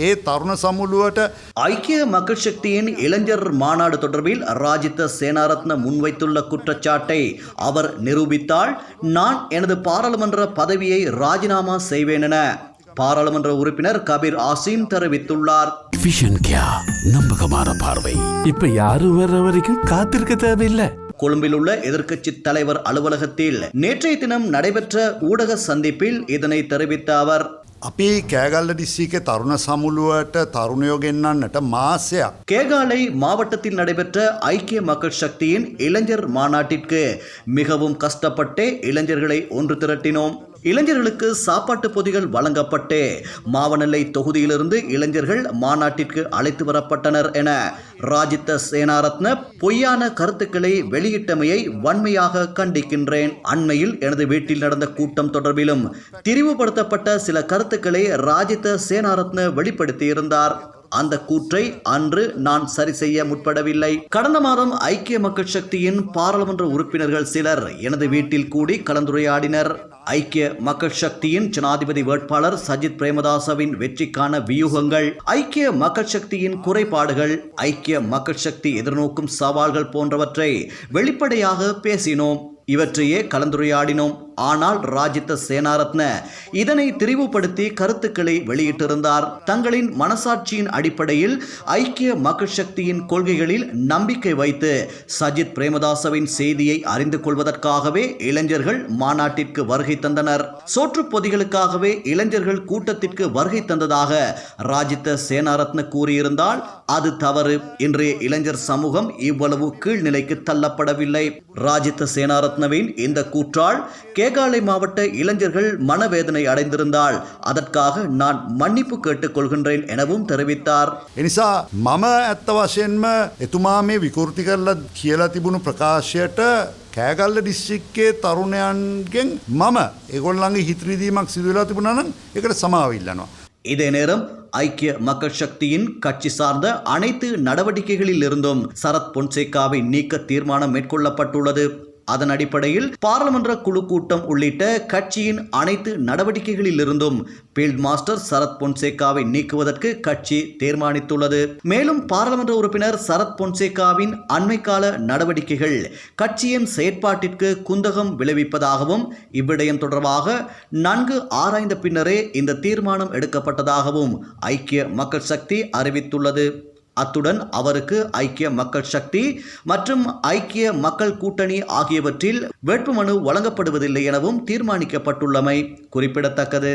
ඒ තරුණ සමුළුවට ஐக்கிய மக்கள் சக்தியின் இளைஞர் மாநாடு தொடர்பில் ராஜித சேனாரத்ன முன்வைத்துள்ள குற்றச்சாட்டை அவர் நிரூபித்தால் நான் எனது பாராளுமன்ற பதவியை ராஜினாமா செய்வேன் என பாராளுமன்ற உறுப்பினர் கபீர் ஆசிம் தெரிவித்துள்ளார் விஷன் கியா நம்பகமான பார்வை இப்ப யாரும் வர்ற வரைக்கும் காத்திருக்க தேவையில்லை கொழும்பில் உள்ள எதிர்க்கட்சி தலைவர் அலுவலகத்தில் நேற்றைய தினம் நடைபெற்ற ஊடக சந்திப்பில் இதனை தெரிவித்த அவர் අපි කෑගල්ල ඩිස්සික තරුණ සමුළුවට තරුණයෝ ගෙන්න්නන්නට මාසයක්. கேகாலை மாவட்டத்தில் நடைபெற்ற ஐக்கிய மக்கள் சக்தியின் இளைஞர் மாநாட்டிற்கு மிகவும் கஷ்டப்பட்டே இளைஞர்களை ஒன்று திரட்டினோம் இளைஞர்களுக்கு சாப்பாட்டு பொதிகள் வழங்கப்பட்டு. மாவனல்லை தொகுதியிலிருந்து இளைஞர்கள் மாநாட்டிற்கு அழைத்து வரப்பட்டனர் என ராஜித்த சேனாரத்ன பொய்யான கருத்துக்களை வெளியிட்டமையை வன்மையாக கண்டிக்கின்றேன். அண்மையில் எனது வீட்டில் நடந்த கூட்டம் தொடர்பிலும் திரிவுபடுத்தப்பட்ட சில கருத்துக்களை ராஜித்த சேனாரத்ன வெளிப்படுத்தியிருந்தார். அந்த கூற்றை அன்று நான் சரி செய்ய முற்படவில்லை. கடந்த மாதம் ஐக்கிய மக்கள் சக்தியின் பாராளுமன்ற உறுப்பினர்கள் சிலர் எனது வீட்டில் கூடி கலந்துரையாடினர். ஐக்கிய மக்கள் சக்தியின் ஜனாதிபதி வேட்பாளர் சஜித் பிரேமதாசவின் வெற்றிக்கான வியூகங்கள் ஐக்கிய மக்கள் சக்தியின் குறைபாடுகள் ஐக்கிய மக்கள் சக்தி எதிர்நோக்கும் சவால்கள் போன்றவற்றை வெளிப்படையாக பேசினோம். இவற்றையே கலந்துரையாடினோம். ஆனால் ராஜித்த சேனாரத்ன இதனை திரிவுபடுத்தி கருத்துக்களை வெளியிட்டிருந்தார். தங்களின் மனசாட்சியின் அடிப்படையில் ஐக்கிய மக்கள் சக்தியின் கொள்கைகளில் நம்பிக்கை வைத்து சஜித் பிரேமதாசவின் செய்தியை அறிந்து கொள்வதற்காகவே இளைஞர்கள் மாநாட்டிற்கு வருகை தந்தனர். சோற்று பொதிகளுக்காகவே இளைஞர்கள் கூட்டத்திற்கு வருகை தந்ததாக ராஜித்த சேனாரத்ன கூறியிருந்தால் அது தவறு. இன்றைய இளைஞர் சமூகம் இவ்வளவு கீழ்நிலைக்கு தள்ளப்படவில்லை. ராஜித்த சேனாரத்னவின் இந்த கூற்றால் கே கேகாலை மாவட்ட இளைஞர்கள் மனவேதனை அடைந்திருந்தால் அதற்காக நான் மன்னிப்பு கேட்டுக்கொள்கின்றேன் எனவும் தெரிவித்தார் එනිසා මම ඇත්ත වශයෙන්ම එතුමා මේ විකෘති කරල කියලා තිබුණු ප්‍රකාශයට කෑගල්ල ඩිස්සික්කේ තරුණයන්ගෙන් මම එගොල්ලන්ගේ හිත්‍රරීදීමක් සිදුවෙලා තිබුණනම් එකට සමාවිල්ලනවා. இதே நேரம் ஐக்கிய மக்கள் சக்தியின் கட்சி சார்ந்த அனைத்து நடவடிக்கைகளில் இருந்தும் சரத் பொன்சேகாவை நீக்க தீர்மானம் மேற்கொள்ளப்பட்டுள்ளது அதன் அடிப்படையில் பாராளுமன்ற குழு கூட்டம் உள்ளிட்ட கட்சியின் அனைத்து நடவடிக்கைகளில் இருந்தும் ஃபீல்ட் மாஸ்டர் சரத் பொன்சேகாவை நீக்குவதற்கு கட்சி தீர்மானித்துள்ளது. மேலும் பாராளுமன்ற உறுப்பினர் சரத் பொன்சேகாவின் அண்மைக்கால நடவடிக்கைகள் கட்சியின் செயற்பாட்டிற்கு குந்தகம் விளைவிப்பதாகவும் இவ்விடயம் தொடர்பாக நன்கு ஆராய்ந்த பின்னரே இந்த தீர்மானம் எடுக்கப்பட்டதாகவும் ஐக்கிய மக்கள் சக்தி அறிவித்துள்ளது. அத்துடன் அவருக்கு ஐக்கிய மக்கள் சக்தி மற்றும் ஐக்கிய மக்கள் கூட்டணி ஆகியவற்றில் வேட்புமனு வழங்கப்படுவதில்லை எனவும் தீர்மானிக்கப்பட்டுள்ளமை குறிப்பிடத்தக்கது.